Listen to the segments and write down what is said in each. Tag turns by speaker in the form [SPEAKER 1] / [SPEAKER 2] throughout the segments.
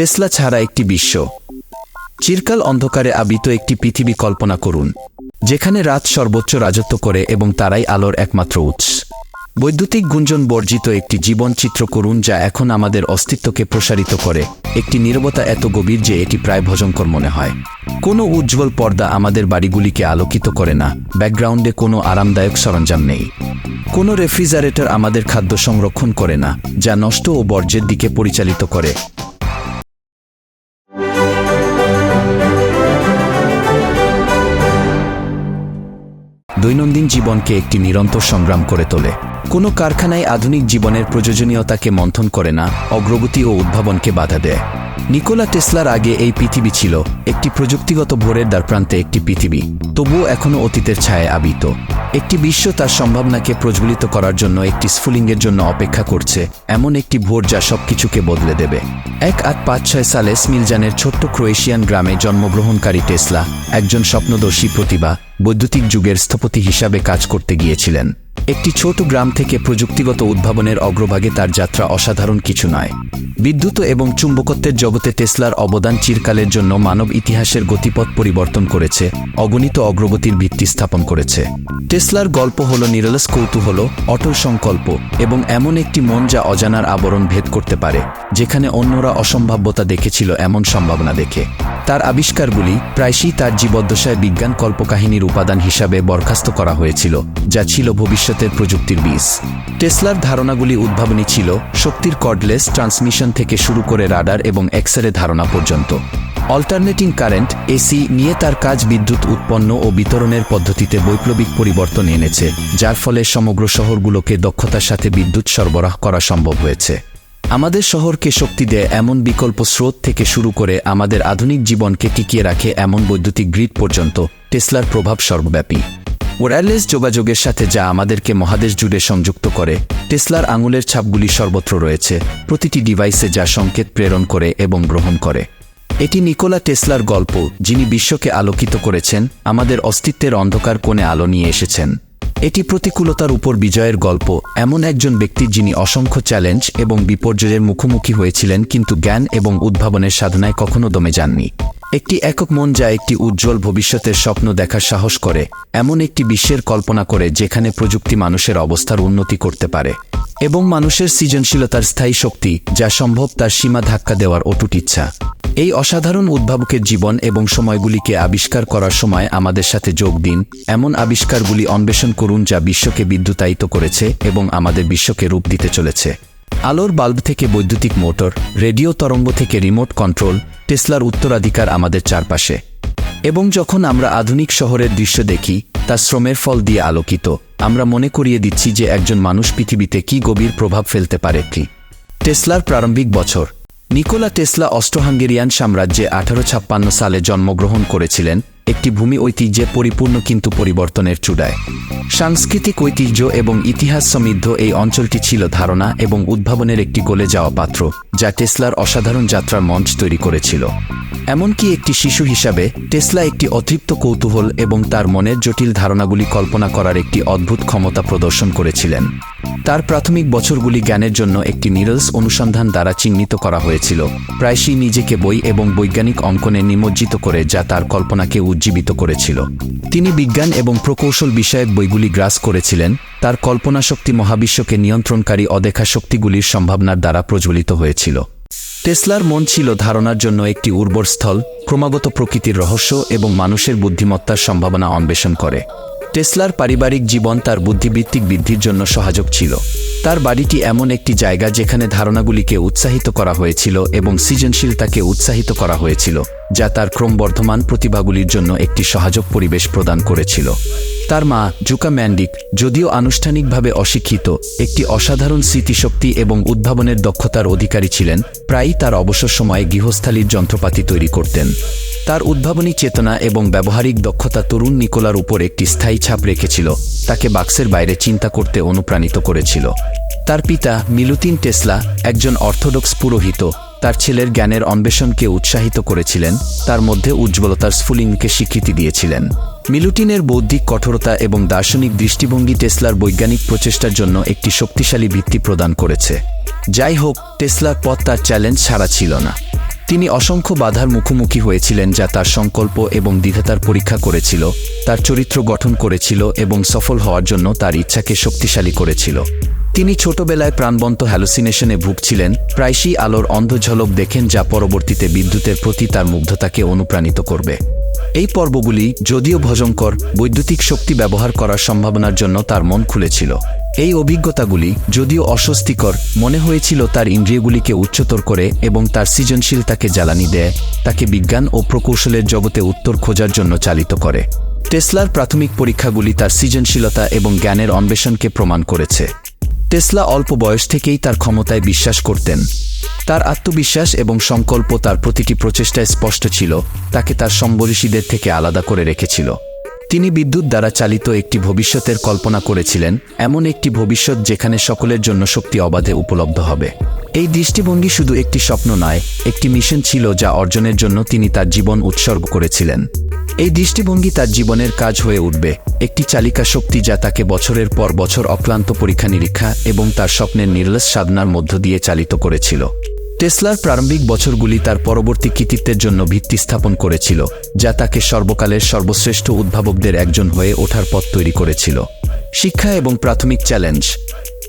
[SPEAKER 1] Tesla ছাড়া একটি বিশ্ব। চিরকাল অন্ধকারে আবিত একটি পৃথিবী কল্পনা করুন, যেখানে রাত সর্বোচ্চ রাজত্ব করে এবং তারাই আলোর একমাত্র উৎস। বৈদ্যুতিক গুঞ্জন বর্জিত একটি জীবন চিত্র করুন যা এখন আমাদের অস্তিত্বকে প্রসারিত করে। একটি নীরবতা এত গভীর যে এটি প্রায় ভজঙ্কর মনে হয়। কোনো উজ্জ্বল পর্দা আমাদের বাড়িগুলিকে আলোকিত করে না, ব্যাকগ্রাউন্ডে কোনো আরামদায়ক সরঞ্জাম নেই। কোনো রেফ্রিজারেটর আমাদের খাদ্য সংরক্ষণ করে না, যা নষ্ট ও বর্জ্যের দিকে পরিচালিত করে। দৈনন্দিন জীবনকে একটি নিরন্তর সংগ্রাম করে তোলে। কোনো কারখানায় আধুনিক জীবনের প্রয়োজনীয়তাকে মন্থন করে না, অগ্রগতি ও উদ্ভাবনকে বাধা দেয়। নিকোলা টেসলার আগে এই পৃথিবী ছিল একটি প্রযুক্তিগত ভোরের দ্বারপ্রান্তে একটি পৃথিবী, তবুও এখনও অতীতের ছায়ে আবিত। একটি বিশ্ব তার সম্ভাবনাকে প্রজ্বলিত করার জন্য একটি স্ফুলিঙ্গের জন্য অপেক্ষা করছে এমন একটি ভোর যা সবকিছুকে বদলে দেবে। এক আট পাঁচ ছয় সালে স্মিলজানের ছোট্ট ক্রোয়েশিয়ান গ্রামে জন্মগ্রহণকারী টেসলা একজন স্বপ্নদর্শী প্রতিভা বৈদ্যুতিক যুগের স্থপতি হিসাবে কাজ করতে গিয়েছিলেন। একটি ছোট গ্রাম থেকে প্রযুক্তিগত উদ্ভাবনের অগ্রভাগে তার যাত্রা অসাধারণ কিছু নয়। বিদ্যুৎ এবং চুম্বকত্বের জগতে টেসলার অবদান চিরকালের জন্য মানব ইতিহাসের গতিপথ পরিবর্তন করেছে, অগণিত অগ্রগতির ভিত্তি স্থাপন করেছে। টেসলার গল্প হল নিরলস কৌতূহল, অটল সংকল্প এবং এমন একটি মন যা অজানার আবরণ ভেদ করতে পারে, যেখানে অন্যরা অসম্ভাব্যতা দেখেছিল এমন সম্ভাবনা দেখে। তার আবিষ্কারগুলি প্রায়শই তার জীবদ্দশায় বিজ্ঞান কল্পকাহিনীর উপাদান হিসাবে বরখাস্ত করা হয়েছিল, যা ছিল ভবিষ্যতের প্রযুক্তির বীজ। টেসলার ধারণাগুলি উদ্ভাবনী ছিল শক্তির কর্ডলেস ট্রান্সমিশন থেকে শুরু করে রাডার এবং এক্সরে ধারণা পর্যন্ত। অল্টারনেটিং কারেন্ট, এসি, নিয়ে তার কাজ বিদ্যুৎ উৎপন্ন ও বিতরণের পদ্ধতিতে বৈপ্লবিক পরিবর্তন এনেছে, যার ফলে সমগ্র শহরগুলোকে দক্ষতার সাথে বিদ্যুৎ সরবরাহ করা সম্ভব হয়েছে। আমাদের শহরকে শক্তি দেয় এমন বিকল্প স্রোত থেকে শুরু করে আমাদের আধুনিক জীবনকে টিকিয়ে রাখে এমন বৈদ্যুতিক গ্রিড পর্যন্ত, টেসলার প্রভাব সর্বব্যাপী। ওয়্যারলেস যোগাযোগের সাথে যা আমাদেরকে মহাদেশ জুড়ে সংযুক্ত করে। টেসলার আঙুলের ছাপগুলি সর্বত্র রয়েছে। প্রতিটি ডিভাইসে যা সংকেত প্রেরণ করে এবং গ্রহণ করে। এটি নিকোলা টেসলার গল্প, যিনি বিশ্বকে আলোকিত করেছেন, আমাদের অস্তিত্বের অন্ধকার কোণে আলো নিয়ে এসেছেন। এটি প্রতিকূলতার উপর বিজয়ের গল্প, এমন একজন ব্যক্তি যিনি অসংখ্য চ্যালেঞ্জ এবং বিপর্যয়ের মুখোমুখি হয়েছিলেন, কিন্তু জ্ঞান এবং উদ্ভাবনের সাধনায় কখনো দমে যাননি। একটি একক মন যা একটি উজ্জ্বল ভবিষ্যতের স্বপ্ন দেখার সাহস করে, এমন একটি বিশ্বের কল্পনা করে যেখানে প্রযুক্তি মানুষের অবস্থার উন্নতি করতে পারে এবং মানুষের সৃজনশীলতার স্থায়ী শক্তি যা সম্ভব তার সীমা ধাক্কা দেওয়ার অটুট ইচ্ছা। এই অসাধারণ উদ্ভাবকের জীবন এবং সময়গুলিকে আবিষ্কার করার সময় আমাদের সাথে যোগ দিন, এমন আবিষ্কারগুলি অন্বেষণ করুন যা বিশ্বকে বিদ্যুতায়িত করেছে এবং আমাদের বিশ্বকে রূপ দিতে চলেছে। আলোর বাল্ব থেকে বৈদ্যুতিক মোটর, রেডিও তরঙ্গ থেকে রিমোট কন্ট্রোল, টেসলার উত্তরাধিকার আমাদের চারপাশে। এবং যখন আমরা আধুনিক শহরের দৃশ্য দেখি, তা শ্রমের ফল দিয়ে আলোকিত। আমরা মনে করিয়ে দিচ্ছি যে একজন মানুষ পৃথিবীতে কি গভীর প্রভাব ফেলতে পারে কি। টেসলার প্রারম্ভিক বছর। নিকোলা টেসলা অস্ট্রোহাঙ্গেরিয়ান সাম্রাজ্যে আঠারো সালে জন্মগ্রহণ করেছিলেন। একটি ভূমি ঐতিহ্যে পরিপূর্ণ কিন্তু পরিবর্তনের চূড়ায়। সাংস্কৃতিক ঐতিহ্য এবং ইতিহাস সমৃদ্ধ এই অঞ্চলটি ছিল ধারণা এবং উদ্ভাবনের একটি গলে যাওয়া পাত্র, যা টেসলার অসাধারণ যাত্রার মঞ্চ তৈরি করেছিল। এমনকি একটি শিশু হিসাবে, টেসলা একটি অতৃপ্ত কৌতূহল এবং তার মনের জটিল ধারণাগুলি কল্পনা করার একটি অদ্ভুত ক্ষমতা প্রদর্শন করেছিলেন। তার প্রাথমিক বছরগুলি জ্ঞানের জন্য একটি নিরলস অনুসন্ধান দ্বারা চিহ্নিত করা হয়েছিল। প্রায়শই নিজেকে বই এবং বৈজ্ঞানিক অঙ্কনে নিমজ্জিত করে যা তার কল্পনাকে উজ্জীবিত করেছিল। তিনি বিজ্ঞান এবং প্রকৌশল বিষয়ক বইগুলি গ্রাস করেছিলেন, তার কল্পনা শক্তি মহাবিশ্বকে নিয়ন্ত্রণকারী অদেখা শক্তিগুলির সম্ভাবনার দ্বারা প্রজ্বলিত হয়েছিল। টেসলার মন ছিল ধারণার জন্য একটি উর্বর স্থল, ক্রমাগত প্রকৃতির রহস্য এবং মানুষের বুদ্ধিমত্তার সম্ভাবনা অন্বেষণ করে। টেসলার পারিবারিক জীবন তার বুদ্ধিবৃত্তিক বৃদ্ধির জন্য সহায়ক ছিল। তার বাড়িটি এমন একটি জায়গা যেখানে ধারণাগুলিকে উৎসাহিত করা হয়েছিল এবং সৃজনশীলতাকে উৎসাহিত করা হয়েছিল, যা তার ক্রমবর্ধমান প্রতিভাগুলির জন্য একটি সহায়ক পরিবেশ প্রদান করেছিল। তার মা জুকা ম্যান্ডিক যদিও আনুষ্ঠানিকভাবে অশিক্ষিত, একটি অসাধারণ স্মৃতিশক্তি এবং উদ্ভাবনের দক্ষতার অধিকারী ছিলেন, প্রায়ই তার অবসর সময়ে গৃহস্থালির যন্ত্রপাতি তৈরি করতেন। তার উদ্ভাবনী চেতনা এবং ব্যবহারিক দক্ষতা তরুণ নিকোলার উপর একটি স্থায়ী ছাপ রেখেছিল, তাকে বাক্সের বাইরে চিন্তা করতে অনুপ্রাণিত করেছিল। তার পিতা মিলুতিন টেসলা একজন অর্থোডক্স পুরোহিত, তার ছেলের জ্ঞানের অন্বেষণকে উৎসাহিত করেছিলেন, তার মধ্যে উজ্জ্বলতার স্ফুলিংকে স্বীকৃতি দিয়েছিলেন। মিলুটিনের বৌদ্ধিক কঠোরতা এবং দার্শনিক দৃষ্টিভঙ্গি টেসলার বৈজ্ঞানিক প্রচেষ্টার জন্য একটি শক্তিশালী ভিত্তি প্রদান করেছে। যাই হোক, টেসলার পথ তার চ্যালেঞ্জ ছাড়া ছিল না। তিনি অসংখ্য বাধার মুখোমুখি হয়েছিলেন যা তার সংকল্প এবং দ্বিধাতার পরীক্ষা করেছিল, তার চরিত্র গঠন করেছিল এবং সফল হওয়ার জন্য তার ইচ্ছাকে শক্তিশালী করেছিল। তিনি ছোটবেলায় প্রাণবন্ত হ্যালুসিনেশনে ভুগছিলেন, প্রায়শই আলোর অন্ধ ঝলক দেখেন যা পরবর্তীতে বিদ্যুতের প্রতি তার মুগ্ধতাকে অনুপ্রাণিত করবে। এই পর্বগুলি যদিও ভজঙ্কর বৈদ্যুতিক শক্তি ব্যবহার করার সম্ভাবনার জন্য তার মন খুলেছিল। এই অভিজ্ঞতাগুলি যদিও অস্বস্তিকর, মনে হয়েছিল তার ইন্দ্রিয়গুলিকে উচ্চতর করে এবং তার সৃজনশীলতাকে জ্বালানি দেয়, তাকে বিজ্ঞান ও প্রকৌশলের জগতে উত্তর খোঁজার জন্য চালিত করে। টেসলার প্রাথমিক পরীক্ষাগুলি তার সৃজনশীলতা এবং জ্ঞানের অন্বেষণকে প্রমাণ করেছে। টেসলা অল্প বয়স থেকেই তার ক্ষমতায় বিশ্বাস করতেন। তার আত্মবিশ্বাস এবং সংকল্প তার প্রতিটি প্রচেষ্টায় স্পষ্ট ছিল, তাকে তার সম্বরিষীদের থেকে আলাদা করে রেখেছিল। তিনি বিদ্যুৎ দ্বারা চালিত একটি ভবিষ্যতের কল্পনা করেছিলেন, এমন একটি ভবিষ্যৎ যেখানে সকলের জন্য শক্তি অবাধে উপলব্ধ হবে। এই দৃষ্টিভঙ্গি শুধু একটি স্বপ্ন নয়, একটি মিশন ছিল যা অর্জনের জন্য তিনি তার জীবন উৎসর্গ করেছিলেন। এই দৃষ্টিভঙ্গি তার জীবনের কাজ হয়ে উঠবে। একটি চালিকা শক্তি যা তাকে বছরের পর বছর অক্লান্ত পরীক্ষা নিরীক্ষা এবং তার স্বপ্নের নির্লস সাধনার মধ্য দিয়ে চালিত করেছিল। টেসলার প্রারম্ভিক বছরগুলি তার পরবর্তী কৃতিত্বের জন্য ভিত্তি স্থাপন করেছিল, যা তাকে সর্বকালের সর্বশ্রেষ্ঠ উদ্ভাবকদের একজন হয়ে ওঠার পথ তৈরি করেছিল। শিক্ষা এবং প্রাথমিক চ্যালেঞ্জ।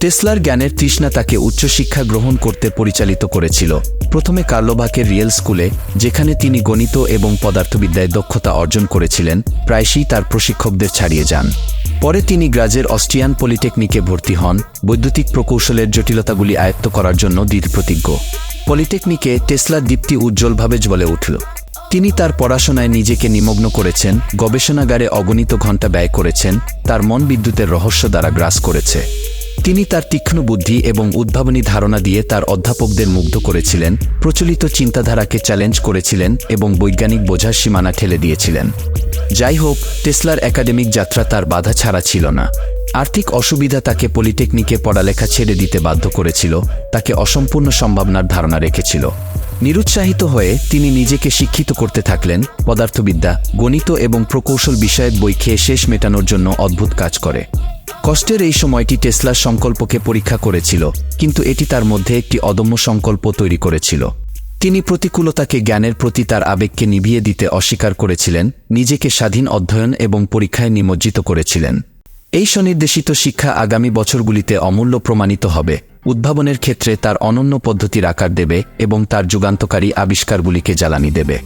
[SPEAKER 1] টেসলার জ্ঞানের তৃষ্ণা তাকে উচ্চশিক্ষা গ্রহণ করতে পরিচালিত করেছিল। প্রথমে কার্লোভাকের রিয়েল স্কুলে, যেখানে তিনি গণিত এবং পদার্থবিদ্যায় দক্ষতা অর্জন করেছিলেন, প্রায়শই তার প্রশিক্ষকদের ছাড়িয়ে যান। পরে তিনি গ্রাজের অস্ট্রিয়ান পলিটেকনিকে ভর্তি হন, বৈদ্যুতিক প্রকৌশলের জটিলতাগুলি আয়ত্ত করার জন্য দৃঢ়প্রতিজ্ঞ। পলিটেকনিকে টেসলার দীপ্তি উজ্জ্বলভাবে জ্বলে উঠল। তিনি তার পড়াশোনায় নিজেকে নিমগ্ন করেছেন, গবেষণাগারে অগণিত ঘণ্টা ব্যয় করেছেন, তার মন বিদ্যুতের রহস্য দ্বারা গ্রাস করেছে। তিনি তার তীক্ষ্ণ বুদ্ধি এবং উদ্ভাবনী ধারণা দিয়ে তার অধ্যাপকদের মুগ্ধ করেছিলেন, প্রচলিত চিন্তাধারাকে চ্যালেঞ্জ করেছিলেন এবং বৈজ্ঞানিক বোঝার সীমানা ঠেলে দিয়েছিলেন। যাই হোক, টেসলার একাডেমিক যাত্রা তার বাধা ছাড়া ছিল না। আর্থিক অসুবিধা তাকে পলিটেকনিকে পড়ালেখা ছেড়ে দিতে বাধ্য করেছিল, তাকে অসম্পূর্ণ সম্ভাবনার ধারণা রেখেছিল। নিরুৎসাহিত হয়ে তিনি নিজেকে শিক্ষিত করতে থাকলেন, পদার্থবিদ্যা, গণিত এবং প্রকৌশল বিষয়ের বই খেয়ে শেষ মেটানোর জন্য অদ্ভুত কাজ করে। কষ্টের এই সময়টি টেসলার সংকল্পকে পরীক্ষা করেছিল, কিন্তু এটি তার মধ্যে একটি অদম্য সংকল্প তৈরি করেছিল। তিনি প্রতিকূলতাকে জ্ঞানের প্রতি তার আবেগকে নিভিয়ে দিতে অস্বীকার করেছিলেন, নিজেকে স্বাধীন অধ্যয়ন এবং পরীক্ষায় নিমজ্জিত করেছিলেন। এই স্বনির্দেশিত শিক্ষা আগামী বছরগুলিতে অমূল্য প্রমাণিত হবে। উদ্ভাবনের ক্ষেত্রে তার অনন্য পদ্ধতির আকার দেবে এবং তার যুগান্তকারী আবিষ্কারগুলিকে জ্বালানি দেবে।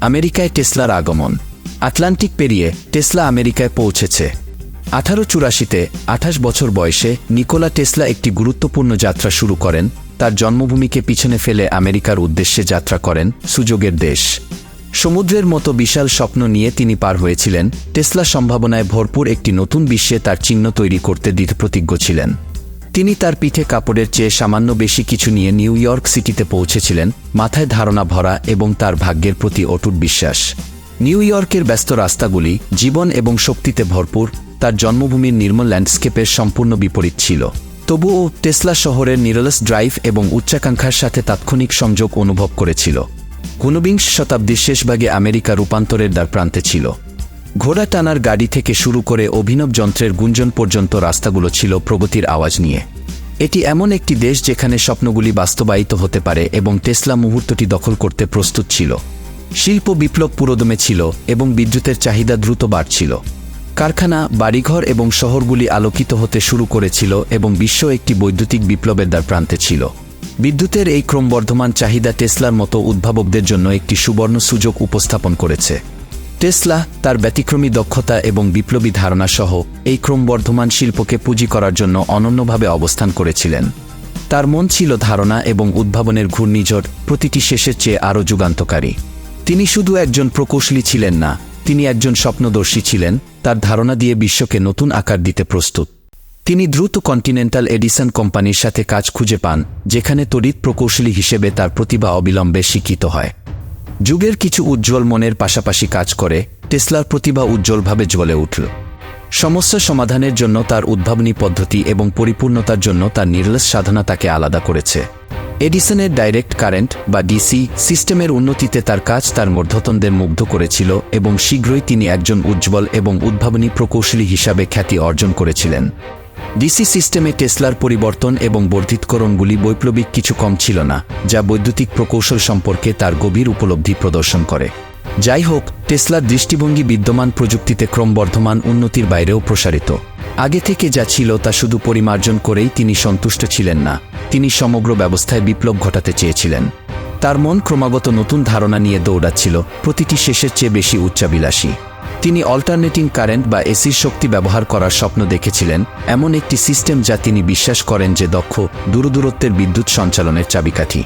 [SPEAKER 1] আমেরিকায় টেসলার আগমন। আটলান্টিক পেরিয়ে টেসলা আমেরিকায় পৌঁছেছে। আঠারো চুরাশিতে আঠাশ বছর বয়সে নিকোলা টেসলা একটি গুরুত্বপূর্ণ যাত্রা শুরু করেন। তার জন্মভূমিকে পিছনে ফেলে আমেরিকার উদ্দেশ্যে যাত্রা করেন সুযোগের দেশ। সমুদ্রের মতো বিশাল স্বপ্ন নিয়ে তিনি পার হয়েছিলেন। টেসলা সম্ভাবনায় ভরপুর একটি নতুন বিশ্বে তার চিহ্ন তৈরি করতে দৃঢ়প্রতিজ্ঞ ছিলেন। তিনি তার পিঠে কাপড়ের চেয়ে সামান্য বেশি কিছু নিয়ে নিউ ইয়র্ক সিটিতে পৌঁছেছিলেন, মাথায় ধারণা ভরা এবং তার ভাগ্যের প্রতি অটুট বিশ্বাস। নিউ ইয়র্কের ব্যস্ত রাস্তাগুলি জীবন এবং শক্তিতে ভরপুর তার জন্মভূমির নির্মল ল্যান্ডস্কেপের সম্পূর্ণ বিপরীত ছিল। তবুও টেসলা শহরের নিরলস ড্রাইভ এবং উচ্চাকাঙ্ক্ষার সাথে তাৎক্ষণিক সংযোগ অনুভব করেছিল। ঊনবিংশ শতাব্দীর শেষভাগে আমেরিকা রূপান্তরের দ্বার প্রান্তে ছিল। ঘোড়া টানার গাড়ি থেকে শুরু করে অভিনব যন্ত্রের গুঞ্জন পর্যন্ত রাস্তাগুলো ছিল প্রগতির আওয়াজ নিয়ে। এটি এমন একটি দেশ যেখানে স্বপ্নগুলি বাস্তবায়িত হতে পারে এবং টেসলা মুহূর্তটি দখল করতে প্রস্তুত ছিল। শিল্প বিপ্লব পুরোদমে ছিল এবং বিদ্যুতের চাহিদা দ্রুত বাড়ছিল। কারখানা, বাড়িঘর এবং শহরগুলি আলোকিত হতে শুরু করেছিল এবং বিশ্ব একটি বৈদ্যুতিক বিপ্লবের দ্বার প্রান্তে ছিল। বিদ্যুতের এই ক্রমবর্ধমান চাহিদা টেসলার মতো উদ্ভাবকদের জন্য একটি সুবর্ণ সুযোগ উপস্থাপন করেছে। টেসলা, তার ব্যতিক্রমী দক্ষতা এবং বিপ্লবী ধারণা সহ এই ক্রমবর্ধমান শিল্পকে পুঁজি করার জন্য অনন্যভাবে অবস্থান করেছিলেন। তার মন ছিল ধারণা এবং উদ্ভাবনের ঘূর্ণিঝড় প্রতিটি শেষের চেয়ে আরও যুগান্তকারী। তিনি শুধু একজন প্রকৌশলী ছিলেন না, তিনি একজন স্বপ্নদর্শী ছিলেন তার ধারণা দিয়ে বিশ্বকে নতুন আকার দিতে প্রস্তুত। তিনি দ্রুত কন্টিনেন্টাল এডিসন কোম্পানির সাথে কাজ খুঁজে পান, যেখানে তড়িৎ প্রকৌশলী হিসেবে তার প্রতিভা অবিলম্বে স্বীকৃত হয়। যুগের কিছু উজ্জ্বল মনের পাশাপাশি কাজ করে, টেসলার প্রতিভা উজ্জ্বলভাবে জ্বলে উঠল। সমস্যা সমাধানের জন্য তার উদ্ভাবনী পদ্ধতি এবং পরিপূর্ণতার জন্য তার নির্লস সাধনা তাকে আলাদা করেছে। এডিসনের ডাইরেক্ট কারেন্ট বা ডিসি সিস্টেমের উন্নতিতে তার কাজ তার মধ্যতনদের মুগ্ধ করেছিল এবং শীঘ্রই তিনি একজন উজ্জ্বল এবং উদ্ভাবনী প্রকৌশলী হিসাবে খ্যাতি অর্জন করেছিলেন। ডিসি সিস্টেমে টেসলার পরিবর্তন এবং বর্ধিতকরণগুলি বৈপ্লবিক কিছু কম ছিল না, যা বৈদ্যুতিক প্রকৌশল সম্পর্কে তার গভীর উপলব্ধি প্রদর্শন করে। যাই হোক টেসলার দৃষ্টিভঙ্গি বিদ্যমান প্রযুক্তিতে ক্রমবর্ধমান উন্নতির বাইরেও প্রসারিত। আগে থেকে যা ছিল তা শুধু পরিমার্জন করেই তিনি সন্তুষ্ট ছিলেন না, তিনি সমগ্র ব্যবস্থায় বিপ্লব ঘটাতে চেয়েছিলেন। তার মন ক্রমাগত নতুন ধারণা নিয়ে দৌড়াচ্ছিল, প্রতিটি শেষের চেয়ে বেশি উচ্চাবিলাসী তিনি অল্টারনেটিং কারেন্ট বা এসির শক্তি ব্যবহার করার স্বপ্ন দেখেছিলেন, এমন একটি সিস্টেম যা তিনি বিশ্বাস করেন যে দক্ষ, দূরদূরত্বের বিদ্যুৎ সঞ্চালনের চাবিকাঠি।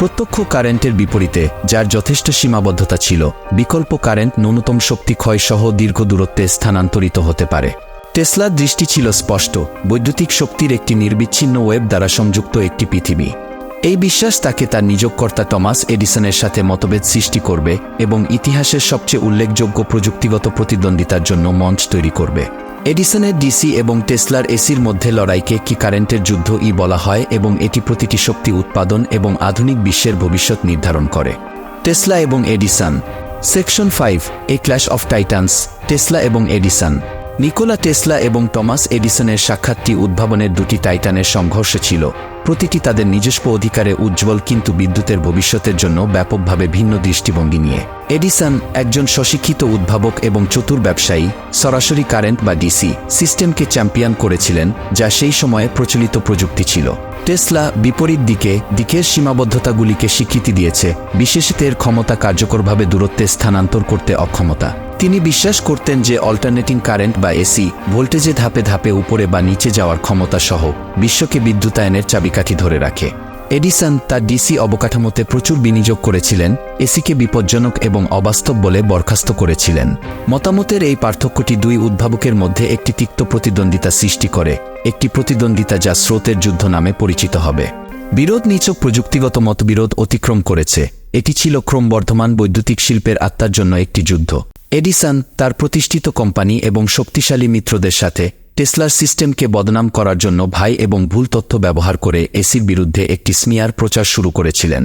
[SPEAKER 1] প্রত্যক্ষ কারেন্টের বিপরীতে, যার যথেষ্ট সীমাবদ্ধতা ছিল, বিকল্প কারেন্ট ন্যূনতম শক্তি ক্ষয় সহ দীর্ঘ দূরত্বে স্থানান্তরিত হতে পারে। টেসলার দৃষ্টি ছিল স্পষ্ট, বৈদ্যুতিক শক্তির একটি নির্বিচ্ছিন্ন ওয়েব দ্বারা সংযুক্ত একটি পৃথিবী। এই বিশ্বাস তাকে তার নিজকর্তা টমাস এডিসনের সাথে মতভেদ সৃষ্টি করবে এবং ইতিহাসের সবচেয়ে উল্লেখযোগ্য প্রযুক্তিগত প্রতিদ্বন্দ্বিতার জন্য মঞ্চ তৈরি করবে। এডিসনের ডিসি এবং টেসলার এসির মধ্যে লড়াইকে কি কারেন্টের যুদ্ধ ই বলা হয় এবং এটি প্রতিটি শক্তি উৎপাদন এবং আধুনিক বিশ্বের ভবিষ্যৎ নির্ধারণ করে। টেসলা এবং Edison. Section five, a clash of titans, Tesla এবং এডিসন। নিকোলা টেসলা এবং টমাস এডিসনের সাক্ষাৎটি উদ্ভাবনের দুটি টাইটানের সংঘর্ষ ছিল। প্রতিটি তাদের নিজস্ব অধিকারে উজ্জ্বল কিন্তু বিদ্যুতের ভবিষ্যতের জন্য ব্যাপকভাবে ভিন্ন দৃষ্টিভঙ্গি নিয়ে। এডিসন একজন স্বশিক্ষিত উদ্ভাবক এবং চতুর ব্যবসায়ী, সরাসরি কারেন্ট বা ডিসি সিস্টেমকে চ্যাম্পিয়ন করেছিলেন, যা সেই সময়ে প্রচলিত প্রযুক্তি ছিল। টেসলা বিপরীত দিকে দিকের সীমাবদ্ধতাগুলিকে স্বীকৃতি দিয়েছে, বিশেষত এর ক্ষমতা কার্যকরভাবে দূরত্বে স্থানান্তর করতে অক্ষমতা। তিনি বিশ্বাস করতেন যে অল্টারনেটিং কারেন্ট বা এসি ভোল্টেজে ধাপে ধাপে উপরে বা নিচে যাওয়ার ক্ষমতা সহ বিশ্বকে বিদ্যুতায়নের চাবিকাঠি ধরে রাখে। এডিসন তার ডিসি অবকাঠামোতে প্রচুর বিনিয়োগ করেছিলেন, এসিকে বিপজ্জনক এবং অবাস্তব বলে বরখাস্ত করেছিলেন। মতামতের এই পার্থক্যটি দুই উদ্ভাবকের মধ্যে একটি তিক্ত প্রতিদ্বন্দ্বিতা সৃষ্টি করে, একটি প্রতিদ্বন্দ্বিতা যা স্রোতের যুদ্ধ নামে পরিচিত হবে। বিরোধ নিচক প্রযুক্তিগত মতবিরোধ অতিক্রম করেছে। এটি ছিল ক্রমবর্ধমান বৈদ্যুতিক শিল্পের আত্মার জন্য একটি যুদ্ধ। এডিসন তার প্রতিষ্ঠিত কোম্পানি এবং শক্তিশালী মিত্রদের সাথে টেসলার সিস্টেমকে বদনাম করার জন্য ভাই এবং ভুল তথ্য ব্যবহার করে এসির বিরুদ্ধে একটি স্মিয়ার প্রচার শুরু করেছিলেন।